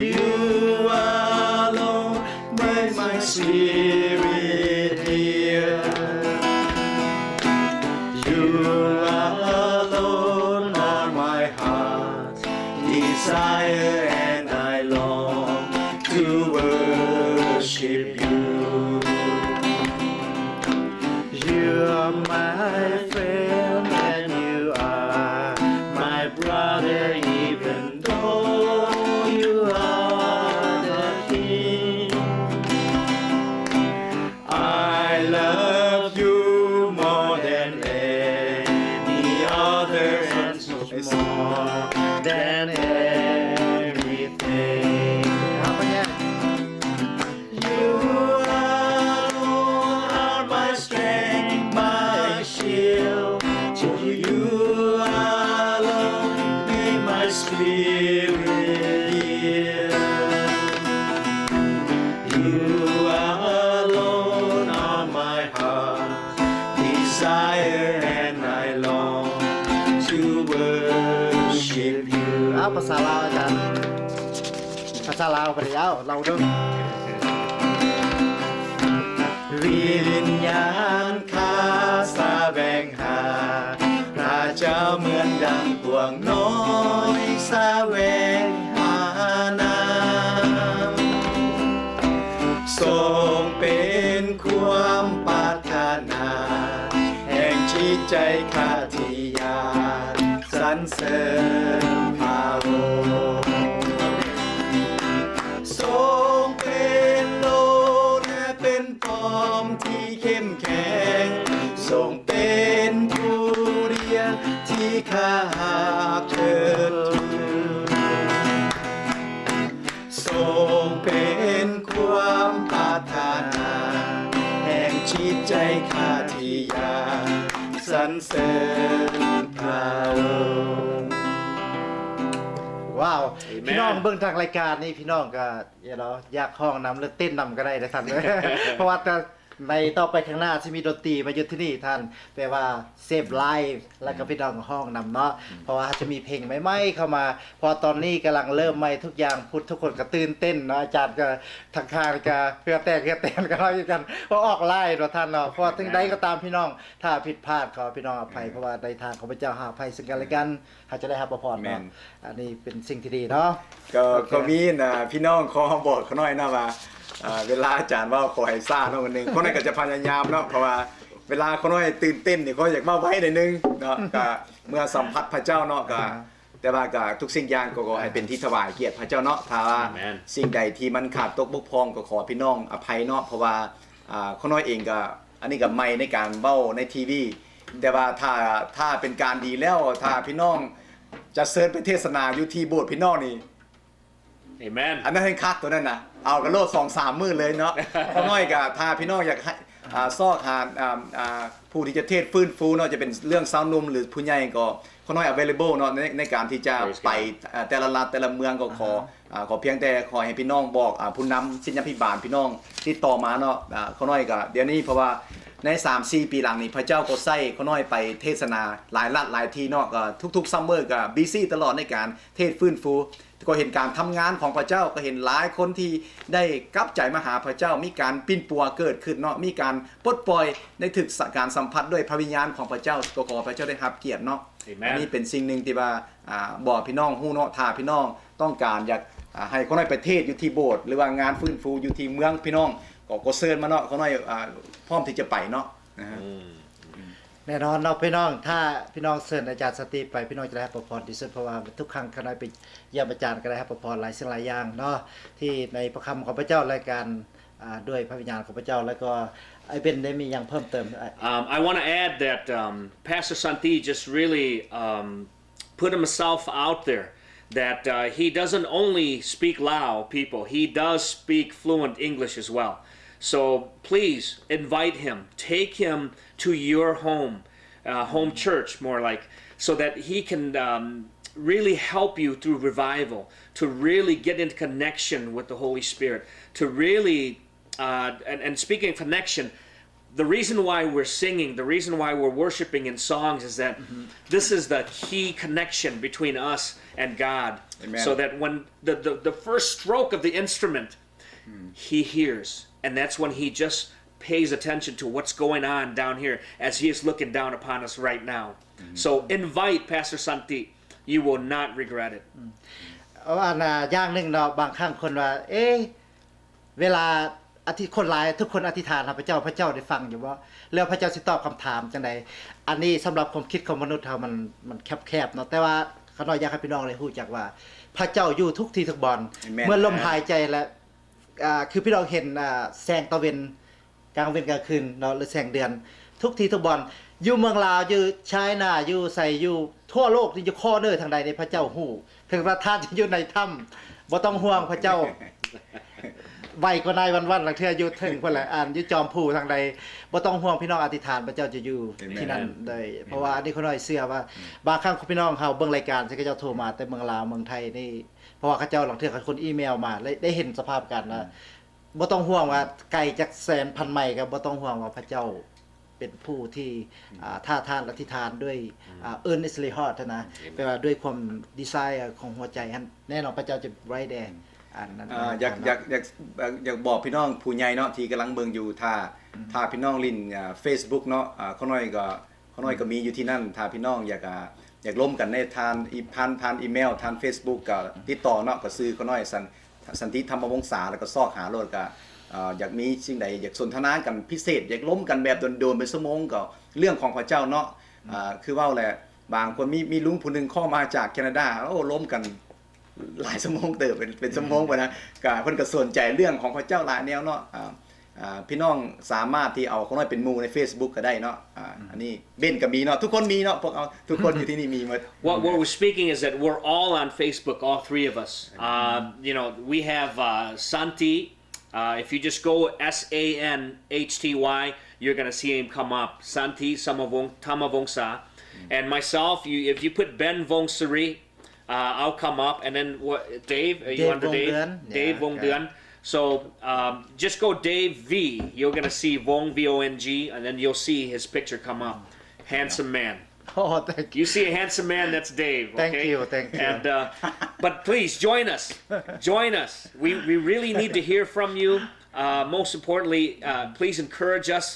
You alone make my spirit เอาภาษาลาวอาจารย์ภาษาลาวกันเดียวเราเด้อวิญญาณ ดังพวงน้อยสาแวงหานามทรงเป็นความปรารถนา แห่งจิตใจข้าที่ยาสรรเสริญพระองค์ทรงเป็นโลและเป็นปอมที่เข้มแข็งทรง น้องเบิ่งทางรายการนี่พี่น้องก็อย่าเนาะอยากห้องนำหรือเต้นนำก็ได้นะท่าน เพราะว่าแต่ ในต่อไปข้างหน้าที่มีดนตรีมาอยู่ที่นี่ท่านแปลว่าเซฟไลฟ์แล้วก็พี่น้องห้องนำเนาะเพราะว่าจะมีเพลงใหม่ๆเข้ามา พอตอนนี้กำลังเริ่มใหม่ทุกอย่างพูดทุกคนก็ตื่นเต้นเนาะอาจารย์ก็ทางข้างก็เพื่อแต่เพื่อแต่นกันเนาะกันเพราะออกไล่เนาะท่านเนาะเพราะว่าถึงใดก็ตามพี่น้อง ถ้าผิดพลาดขอพี่น้องอภัยเพราะว่าในทางของพระเจ้าหาอภัยซึ่งกันและกันหาจะได้รับพรแม่เนาะนอันนี้เป็นสิ่งที่ดีเนาะก็โอเคก็มีนะพี่น้องขอบอกเขาหน่อยนะว่าอ่า เวลาอาจารย์ว่าขอให้ซ่าเนาะวันหนึงคนนั้นก็จะพยายามเนาะเพราะว่าเวลาเขาน่อยตื่นเต้นนี่เขาอยากมาไว้หน่อยนึงเนาะก็เมื่อสัมผัสพระเจ้าเนาะก็แต่ว่าก็ทุกสิ่งอย่างก็ขอให้เป็นที่ถวายเกียรติพระเจ้าเนาะถ้าว่าสิ่งใดที่มันขาดตกบกพร่องก็ขอพี่น้องอภัยเนาะเพราะว่าอ่าน้อยเองก็อันนี้ก็ไม่ในการเบ้าในทีวีแต่ว่าถ้าถ้าเป็นการดีแล้วถ้าพี่น้องจะเซิร์ชไปเทศนาอยู่ที่โบสถ์พี่น้องนี่ Amen อันนั้นให้คักตัวนั้นนะเอากระโลดสองสามมือเลยเนาะเพราะน้อยกับถ้าพี่น้องอยากให้อ่าซอกหาอ่าอ่าผู้ที่จะเทศฟื้นฟูเนาะจะเป็นเรื่องสาวหนุ่มหรือผู้ใหญ่ก็เขาน้อย available เนาะในในการที่จะ Praise God ไปอ่าแต่ละรัฐแต่ละเมืองก็ขออ่าขอเพียงแต่ขอให้พี่น้องบอกอ่าผู้นำสิญญาพิบาลพี่น้องติดต่อมาเนาะอ่าเขาน้อยก็เดี๋ยวนี้เพราะว่า ใน 3 4 ปีหลังนี้พระเจ้าก็ใส่เขาน้อยไปเทศนาหลายรัฐหลายที่เนาะก็ทุกๆซัมเมอร์ก็บีซี่ตลอดในการเทศฟื้นฟู ก็เห็นการทำงานของพระเจ้าก็เห็นหลายคนที่ได้กลับใจมาหาพระเจ้ามีการปิ้นปัวเกิดขึ้นเนาะมีการปลดปล่อยในถึกการสัมผัสด้วยพระวิญญาณของพระเจ้าก็ขอพระเจ้าได้รับเกียรติเนาะ Amen อันนี้เป็นสิ่งหนึ่งที่ว่าอ่าบอกพี่น้องฮู้เนาะถ้าพี่น้องต้องการอยากอ่าให้คนในประเทศอยู่ที่โบสถ์หรือว่างานฟื้นฟูอยู่ที่เมืองพี่น้อง ก็ก็เชิญมาเนาะเขาน้อยอ่าพร้อมที่จะไปเนาะนะฮะแน่นอนเนาะพี่น้องถ้าพี่น้องเชิญอาจารย์สตีฟไปพี่น้องจะได้รับพรที่สุดเพราะว่าทุกครั้งขณะไปเยี่ยมอาจารย์ก็ได้รับพรหลายสิ่งหลายอย่างเนาะที่ในพระคำของพระเจ้ารายการอ่าด้วยพระวิญญาณของพระเจ้าแล้วก็ไอ้เป็นได้มีอย่างเพิ่มเติมอะ Um, I want to add that um, Pastor Santi just really um, put himself out there. That uh, he doesn't only speak Lao, people, he does speak fluent English as well. So please invite him, take him to your home, uh, home church, more like, so that he can um, really help you through revival, to really get into connection with the Holy Spirit, to really, uh, and, and speaking of connection, the reason why we're singing, the reason why we're worshiping in songs is that this is the key connection between us and God. Amen. So that when the, the, the first stroke of the instrument, he hears. And that's when he just pays attention to what's going on down here as he is looking down upon us right now. So invite Pastor Santi. You will not regret it. เอาอันน่ะอย่างหนึ่งเนาะบางครั้งคนว่า เอ๊ะเวลาอธิคนหลายทุกคนอธิษฐานหาพระเจ้าพระเจ้าได้ฟังอยู่ว่าแล้วพระเจ้าสิตอบคำถามจังใดอันนี้สำหรับความคิดของมนุษย์เฮามันมันแคบๆเนาะแต่ว่าเขาน้อยอยากให้พี่น้องเลยรู้จักว่า พระเจ้าอยู่ทุกที่ทุกบอน Amen เมื่อลมหายใจและ อ่าคือพี่น้องเห็นอ่าแสงตะเวนกลางเวนกลางคืนเนาะหรือแสงเดือน ทุกที่ทุกบอนอยู่เมืองลาวอยู่ชายนาอยู่ใส่อยู่ทั่วโลกที่อยู่ข้อเนื้อทางใดในพระเจ้าฮู้ถึงว่าท่านจะอยู่ในถ้ำบ่ต้องห่วงพระเจ้าไวก็นายวันๆหลังเทื่ออยู่ถึงพุ่นแหละอ่านอยู่จอมผู้ทางใดบ่ต้องห่วงพี่น้องอธิษฐานพระเจ้าจะอยู่ Amen ที่นั่นได้เพราะว่าอันนี้เขาน้อยเชื่อว่า บางครั้งพี่น้องเขาเบิ่งรายการที่เขาเจ้าโทรมาแต่เมืองลาวเมืองไทยนี่ เพราะว่าเขาเจ้าหลังเทื่อเขาคนอีเมลมาได้ได้เห็นสภาพกันนะบ่ต้องห่วงว่าไกลจากแสนพันไมล์ก็บ่ต้องห่วงว่าพระเจ้าเป็นผู้ที่อ่าท่าทานอธิษฐานด้วยอ่า earnestly heart นะแปลว่าด้วยความดีไซน์ของหัวใจอันแน่นอนพระเจ้าจะไว้แดงอันนั้นอ่าอยากอยากอยากอยากบอกพี่น้องผู้ใหญ่เนาะที่กำลังเบิ่งอยู่ถ้าถ้าพี่น้องลินอ่า Facebook เนาะอ่าเขาน้อยก็เขาน้อยก็มีอยู่ที่นั่นถ้าพี่น้องอยาก อยากร่วมกันในทานอีผ่านผ่านอีเมลทาน Facebook ก็ติดต่อเนาะก็ซื้อเขาน้อยสันสันติธรรมวงศาแล้วก็ซอกหาโลดก็อ่าอยากมีสิ่งใดอยากสนทนากันพิเศษ อยากล้มกันแบบโดนๆเป็นชั่วโมงก็เรื่องของพระเจ้าเนาะคือว่าแหละบางคนมีมีลุงผู้หนึ่งข้ามาจากแคนาดาโอ้ล้มกันหลายชั่วโมงเติบเป็นเป็นชั่วโมงไปนะก็เพิ่นก็สนใจเรื่องของพระเจ้าหลายแนวเนาะ พี่น้องสามารถที่เอาเขาน้อยเป็นหมู่ใน Facebook ก็ได้เนาะอ่าอันนี้เบนก็มีเนาะทุกคนมีเนาะพวกเอาทุกคนอยู่ที่นี่มีหมด What, what we're speaking is that we're all on Facebook, all three of us. Uh, you know, we have uh, Santi. Uh, if you just go S A N H T Y, you're gonna see him come up. Santi Samavong Tamavongsa, and myself. You, if you put Ben Vongsari, uh, I'll come up, and then what? Dave, are you Dave under Dave? Vongduan. Dave Yeah, Vongduan. So um, just go Dave V. You're gonna see Vong V O N G, and then you'll see his picture come up. Handsome man. โอ้ thank you You see a handsome man, that's Dave. Thank you, thank you. And uh, but please join us. Join us. We we really need to hear from you. Uh, most importantly, uh, please encourage us.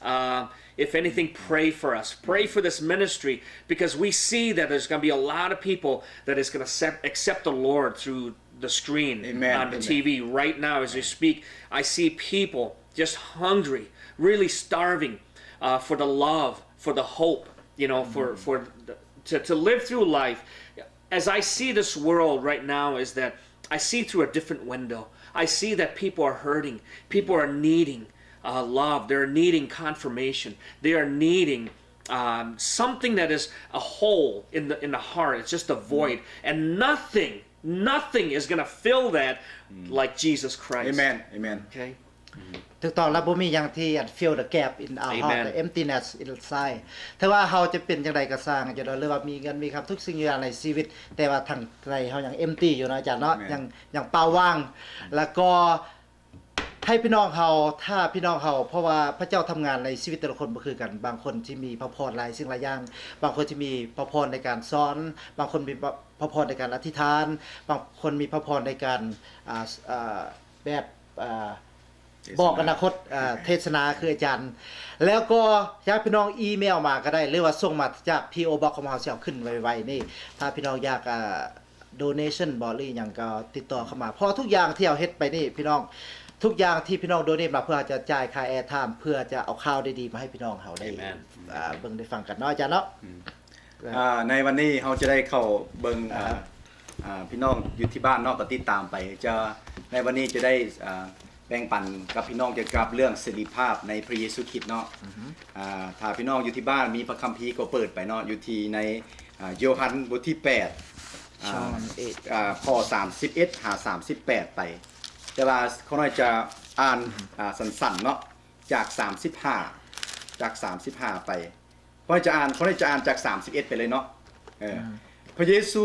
Uh, if anything, pray for us. Pray for this ministry because we see that there's going to be a lot of people that is going to accept the Lord through the screen Amen, on the amen. TV right now as we speak. I see people just hungry, really starving uh, for the love, for the hope, you know, for for the, to to live through life. As I see this world right now, is that I see through a different window. I see that people are hurting. People are needing uh, love. They're needing confirmation. They are needing um, something that is a hole in the in the heart. It's just a void, and nothing, nothing is gonna fill that like Jesus Christ. Amen Amen Okay. ถูกต้องแล้วบ่มีหยังที่อัน fill the gap in our heart Amen. the emptiness inside ถ้าว่าเฮาจะเป็นจังไดก็สร้างจะได้หรือว่ามีเงินมีคำทุกสิ่งอย่างในชีวิต แต่ว่าทางใจเฮายัง empty อยู่เนาะอาจารย์เนาะ Amen. ยังยังเปล่าว่าง แล้วก็ให้พี่น้องเฮาถ้าพี่น้องเฮาเพราะว่าพระเจ้าทำงานในชีวิตแต่ละคนบ่คือกัน บางคนที่มีพระพรหลายสิ่งหลายอย่าง บางคนที่มีพระพรในการสอน บางคนมี พระพรในการอธิษฐาน บางคนมีพระพรในการอ่าอ่าแบบอ่าบอกอนาคตอ่าเทศนาคืออาจารย์ แล้วก็อยากพี่น้องอีเมลมาก็ได้ หรือว่าส่งมาจาก PO Box ของเราเสียขึ้นไวๆนี่ ถ้าพี่น้องอยากอ่า donation บอหรืออย่างก็ติดต่อเข้ามาเพราะทุกอย่างที่เราเฮ็ดไปนี่พี่น้องทุกอย่างที่พี่น้องโดเนทมาเพื่อจะจ่ายค่าแอร์ไทม์เพื่อจะเอาข่าวดีๆมาให้พี่น้องเขาได้ Amen. อ่าเบิ่งได้ฟังกันเนาะอาจารย์เนาะ อ่าในวันนี้เราจะได้เข้าเบิ่งอ่าอ่าพี่น้องอยู่ที่บ้านเนอกก็ติดตามไป จะในวันนี้จะได้อ่าแบ่งปันกับพี่น้องเกี่ยวกับเรื่องสิริภาพในพระเยซูคริสต์เนาะอ่าถ้าพี่น้องอยู่ที่บ้านมีพระคัมภีร์ก็เปิดไปเนาะอยู่ที่ในอ่าโยฮันบทที่8อ่า John อ่าข้อ31หา38 ไป แต่ว่าเขาน้อยจะอ่านอ่าสั้นๆเนาะจาก 35 จาก 35 ไป เขาจะอ่านเขาจะอ่านจาก 31 ไปเลยเนาะเอออพระเยซู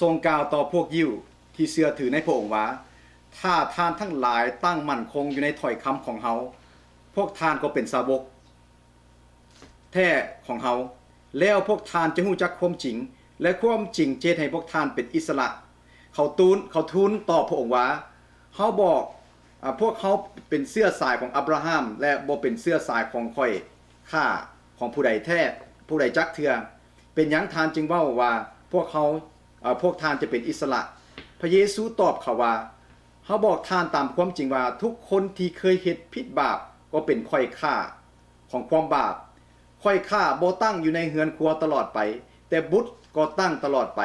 ทรงกล่าวต่อพวกยิวที่เชื่อถือในพระองค์ว่า ถ้าท่านทั้งหลายตั้งมั่นคงอยู่ในถ้อยคำของเขาพพวกทานก็เป็นสาวก แท้ของเขาแล้วพวกทานจะหู้จักความจริง และความจริงเจตให้พวกทานเป็นอิสระ เขาตูนเขาทูลตอบพระองค์ว่าเขาบอกอาพวกเขาเป็นเสื้อสายของอับราฮัม และบ่เป็นเสื้อสายของข่อยข้า ของผู้ใดแท้ผู้ใดจักเทือเป็นยังทานจึงว่าว่าพวกเขาอ่าพวกทานจะเป็นอิสระ พระเยซูตอบเขาว่าเขาบอกทานตามความจริงว่าทุกคนที่เคยเฮ็ดผิดบาปก็เป็นข่อยข้าของความบาป ค่อยข้าโบตั้งอยู่ในเฮือนครัวตลอดไป แต่บุตรก็ตั้งตลอดไป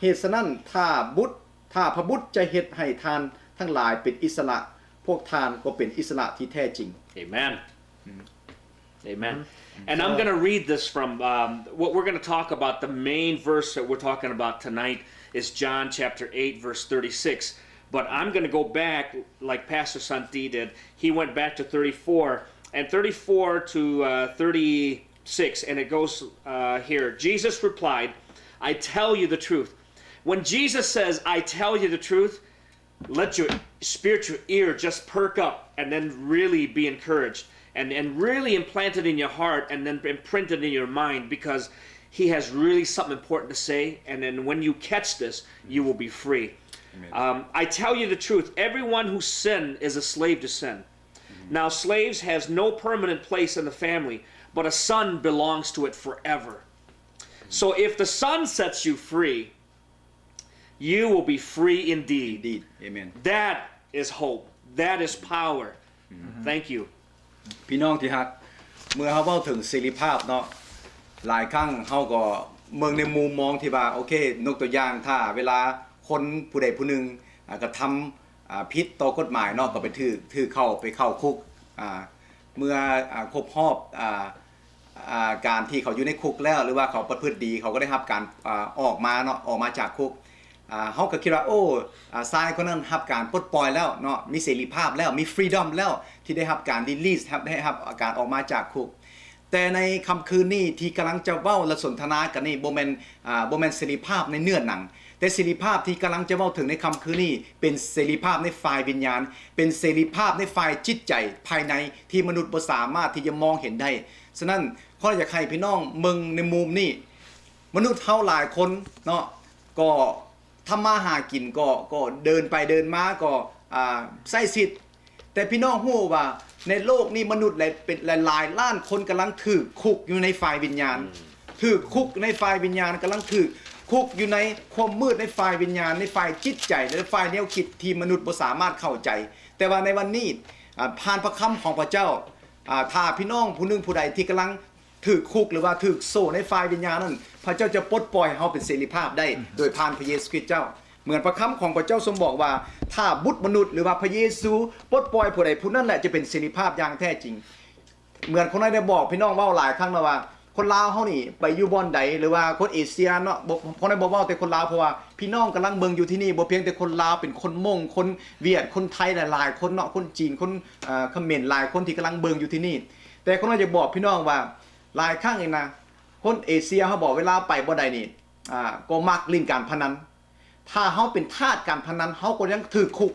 เหตุฉะนั้นถ้าบุตรถ้าพระบุตรจะเฮ็ดให้ทานทั้งหลายเป็นอิสระ พวกทานก็เป็นอิสระที่แท้จริงเอเมน Amen. Amen. And I'm going to read this from um, what we're going to talk about. The main verse that we're talking about tonight is John chapter 8, verse 36. But I'm going to go back like Pastor Santi did. He went back to 34 and 34 to uh, 36. And it goes uh, here Jesus replied, I tell you the truth. When Jesus says, I tell you the truth, let your spiritual ear just perk up and then really be encouraged and, and really implanted in your heart and then imprinted in your mind because he has really something important to say. And then when you catch this, you will be free. Um, I tell you the truth everyone who sin is a slave to sin. Mm-hmm. Now, slaves has no permanent place in the family, but a son belongs to it forever. Mm-hmm. So if the son sets you free, you will be free indeed. Indeed. Amen. That is hope. That is power. Mm-hmm. Thank you. พี่น้องที่ฮักเมื่อเขาเว้าถึงเสรีภาพเนาะหลายครั้งเขาก็เมืองในมุมมองที่ว่าโอเค นกตัวอย่างถ้าเวลาคนผู้ใดผู้หนึ่งกระทำอ่าผิดต่อกฎหมายเนาะก็ไปถือถือเข้าไปเข้าคุกเมื่อครบรอบการที่เขาอยู่ในคุกแล้วหรือว่าเขาประพฤติดีเขาก็ได้รับการออกมาเนาะออกมาจากคุก เขาก็คิดว่าโอ้ทรายคนนั้นรับการปลดปล่อยแล้วเนาะมีเสรีภาพแล้วมีฟรีดอมแล้วที่ได้รับการดีลีสครับได้รับการออกมาจากคุกแต่ในคำคืนนี้ที่กำลังจะเว้าและสนทนากันนี่โบแมนโบแมนเสรีภาพในเนื้อหนัง แต่เสรีภาพที่กำลังจะเว้าถึงในคำคืนนี้เป็นเสรีภาพในฝ่ายวิญญาณ เป็นเสรีภาพในฝ่ายจิตใจภายในที่มนุษย์บ่สามารถที่จะมองเห็นได้ฉะนั้นขออยากให้พี่น้องมึงในมุมนี้มนุษย์เท่าหลายคนเนาะก็ ทำมาหากินก็ก็เดินไปเดินมาก็อ่าใส่สิทธิ์แต่พี่น้องฮู้ว่าในโลกนี้มนุษย์หลายเป็นหลายๆล้านคนกำลังถูกคุกอยู่ในฝ่ายวิญญาณถูกคุกในฝ่ายวิญญาณกำลังถูกคุกอยู่ในความมืดในฝ่ายวิญญาณ ในฝ่ายจิตใจในฝ่ายแนวคิดที่มนุษย์บ่สามารถเข้าใจ แต่ว่าในวันนี้อ่าผ่านพระคำของพระเจ้าอ่าถ้าพี่น้องผู้หนึงผู้ใดที่กำลัง ถือคุกหรือว่าถือโซ่ในฝ่ายวิญญาณนั้น พระเจ้าจะปลดปล่อยให้เขาเป็นเสรีภาพได้ โดยผ่านพระเยซูคริสต์เจ้า เหมือนพระคำของพระเจ้าทรงบอกว่า ถ้าบุตรมนุษย์หรือว่าพระเยซูปลดปล่อยผู้ใดผู้นั้นแหละจะเป็นเสรีภาพอย่างแท้จริง เหมือนคนนั้นได้บอกพี่น้องเว่าหลายครั้งแล้วว่า คนลาวเขานี่ไปอยู่บอนใดหรือว่าคนเอเชียเนาะบ่คนนั้นบอกว่าแต่คนลาวเพราะว่าพี่น้องกำลังเบิ่งอยู่ที่นี่บ่เพียงแต่คนลาวเป็นคนมงคนเวียดคนไทยหลายๆคนเนาะคนจีนคนเอ่อเขมรหลายคนที่กำลังเบิ่งอยู่ที่นี่ แต่คนนั้นจะบอกพี่น้องว่า หลายครั้งเองนะคนเอเชียเขาบอกเวลาไปบ่ใดนี่อ่าก็มักลินการพนัน ถ้าเขาเป็นทาสการพนันเขาก็ยังถือคุก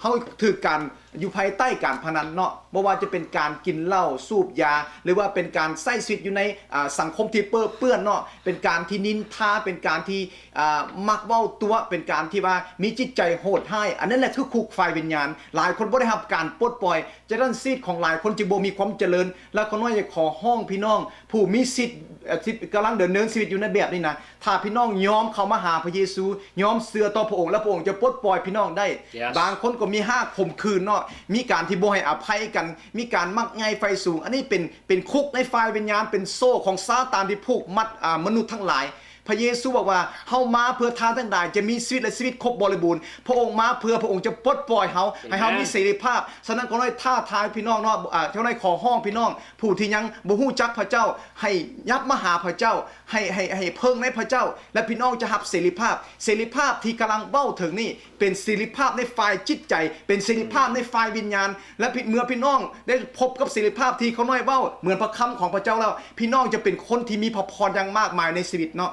เขาถือการอยู่ภายใต้การพนันเนาะไม่ว่าจะเป็นการกินเหล้าสูบยา หรือว่าเป็นการใส่ชีวิตอยู่ในอ่าสังคมที่เปื้อเปื้อนเนาะเป็นการที่นินทาเป็นการที่อ่ามักเว้าตัวเป็นการที่ว่ามีจิตใจโหดให้ายอันนั้นแหละคือคุกไฟวิญญาณ หลายคนบ่ได้รับการปลดปล่อยจะด้านซีดของหลายคนจึงบ่มีความเจริญ และคนน้อยจะขอห้องพี่น้อง ผู้มีสิทธิ์เอ่อที่กำลังเดินเนินชีวิตอยู่ในแบบนี้นะถ้าพี่น้องยอมเข้ามาหาพระเยซูยอมเสือต่อพระองค์และพระองค์จะปลดปล่อยพี่น้องได้ Yes บางคนก็มีมีห้าข่มขืนเนาะมีการที่บ่ให้อภัยกัน มีการมักง่ายไฟสูง อันนี้เป็นเป็นคุกในฝ่ายวิญญาณเป็นโซ่ของซาตานที่ผูกมัดมนุษย์ทั้งหลาย พระเยซูบอกว่าเฮามาเพื่อทานทั้งหลายจะมีชีวิตและชีวิตครบบริบูรณ์พระองค์มาเพื่อพระองค์จะปลดปล่อยเฮาให้เฮามีเสรีภาพฉะนั้นก็น้อยท่าทายพี่น้องเนาะอ่าเท่าน้อยขอห้องพี่น้อง ผู้ที่ยังบ่ฮู้จักพระเจ้า ให้ยับมาหาพระเจ้า ให้ให้ให้เพิ่งในพระเจ้า และพี่น้องจะรับเสรีภาพ เสรีภาพที่กำลังเบ้าถึงนี่เป็นเสรีภาพในฝ่ายจิตใจ เป็นเสรีภาพในฝ่ายวิญญาณ และพี่เมื่อพี่น้องได้พบกับเสรีภาพที่เขาน้อยเบ้าเหมือนพระคำของพระเจ้าแล้ว พี่น้องจะเป็นคนที่มีพระพรอย่างมากมายในชีวิตเนาะ